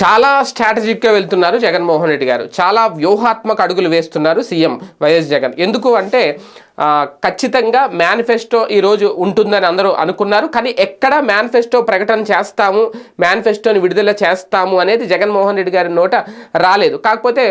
చాలా స్ట్రాటజిక్గా వెళ్తున్నారు జగన్మోహన్ రెడ్డి గారు. చాలా వ్యూహాత్మక అడుగులు వేస్తున్నారు సీఎం వైఎస్ జగన్. ఎందుకు అంటే ఖచ్చితంగా మేనిఫెస్టో ఈరోజు ఉంటుందని అందరూ అనుకున్నారు. కానీ ఎక్కడ మేనిఫెస్టో ప్రకటన చేస్తాము మేనిఫెస్టోని విడుదల చేస్తాము అనేది జగన్మోహన్ రెడ్డి గారి నోట రాలేదు. కాకపోతే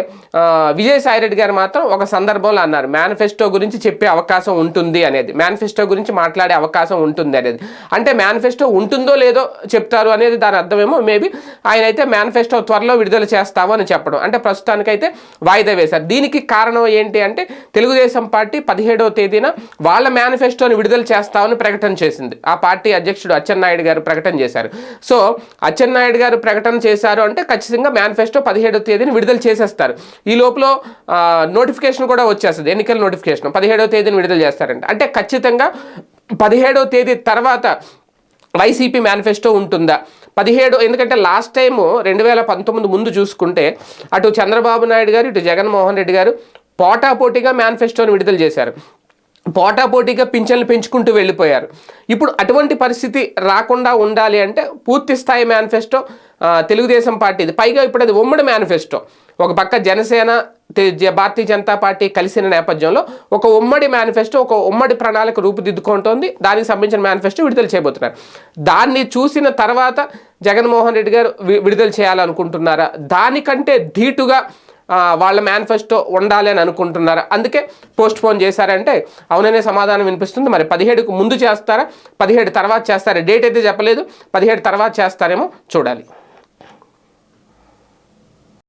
విజయసాయి రెడ్డి గారు మాత్రం ఒక సందర్భంలో అన్నారు మేనిఫెస్టో గురించి చెప్పే అవకాశం ఉంటుంది అనేది. మేనిఫెస్టో గురించి మాట్లాడే అవకాశం ఉంటుంది అనేది. అంటే మేనిఫెస్టో ఉంటుందో లేదో చెప్తారు అనేది దాని అర్థమేమో మేబీ ఆయన అయితే మేనిఫెస్టో త్వరలో విడుదల చేస్తాము అని చెప్పడం. అంటే ప్రస్తుతానికైతే వాయిదా వేశారు. దీనికి కారణం ఏంటి అంటే తెలుగుదేశం పార్టీ పదిహేడో తేదీన వాళ్ళ మేనిఫెస్టోని విడుదల చేస్తామని ప్రకటన చేసింది. ఆ పార్టీ అధ్యక్షుడు అచ్చెన్నాయుడు గారు ప్రకటన చేశారు. సో అచ్చెన్నాయుడు గారు ప్రకటన చేశారు అంటే ఖచ్చితంగా మేనిఫెస్టో పదిహేడవ తేదీని విడుదల చేసేస్తారు. ఈ లోపల నోటిఫికేషన్ కూడా వచ్చేస్తుంది ఎన్నికల నోటిఫికేషన్. పదిహేడో తేదీని విడుదల చేస్తారంట. అంటే ఖచ్చితంగా పదిహేడో తేదీ తర్వాత వైసీపీ మేనిఫెస్టో ఉంటుందా? పదిహేడు ఎందుకంటే లాస్ట్ టైము రెండు వేల పంతొమ్మిది ముందు చూసుకుంటే అటు చంద్రబాబు నాయుడు గారు ఇటు జగన్మోహన్ రెడ్డి గారు పోటాపోటీగా మేనిఫెస్టోని విడుదల చేశారు. పోటాపోటీగా పింఛన్లు పెంచుకుంటూ వెళ్ళిపోయారు. ఇప్పుడు అటువంటి పరిస్థితి రాకుండా ఉండాలి అంటే పూర్తి స్థాయి మేనిఫెస్టో తెలుగుదేశం పార్టీది పైగా ఇప్పుడు అది ఉమ్మడి మేనిఫెస్టో. ఒక పక్క జనసేన జ- భారతీయ జనతా పార్టీ కలిసిన నేపథ్యంలో ఒక ఉమ్మడి మేనిఫెస్టో ఒక ఉమ్మడి ప్రణాళిక రూపుదిద్దుకుంటోంది. దానికి సంబంధించిన మేనిఫెస్టో విడుదల చేయబోతున్నారు. దాన్ని చూసిన తర్వాత జగన్మోహన్ రెడ్డి గారు విడుదల చేయాలనుకుంటున్నారా? దానికంటే ధీటుగా వాళ్ళ మేనిఫెస్టో ఉండాలి అని అనుకుంటున్నారా. అందుకే పోస్ట్ పోన్ చేశారంటే అవుననే సమాధానం వినిపిస్తుంది. మరి పదిహేడుకు ముందు చేస్తారా? పదిహేడు తర్వాత చేస్తారా? డేట్ అయితే చెప్పలేదు. పదిహేడు తర్వాత చేస్తారేమో చూడాలి.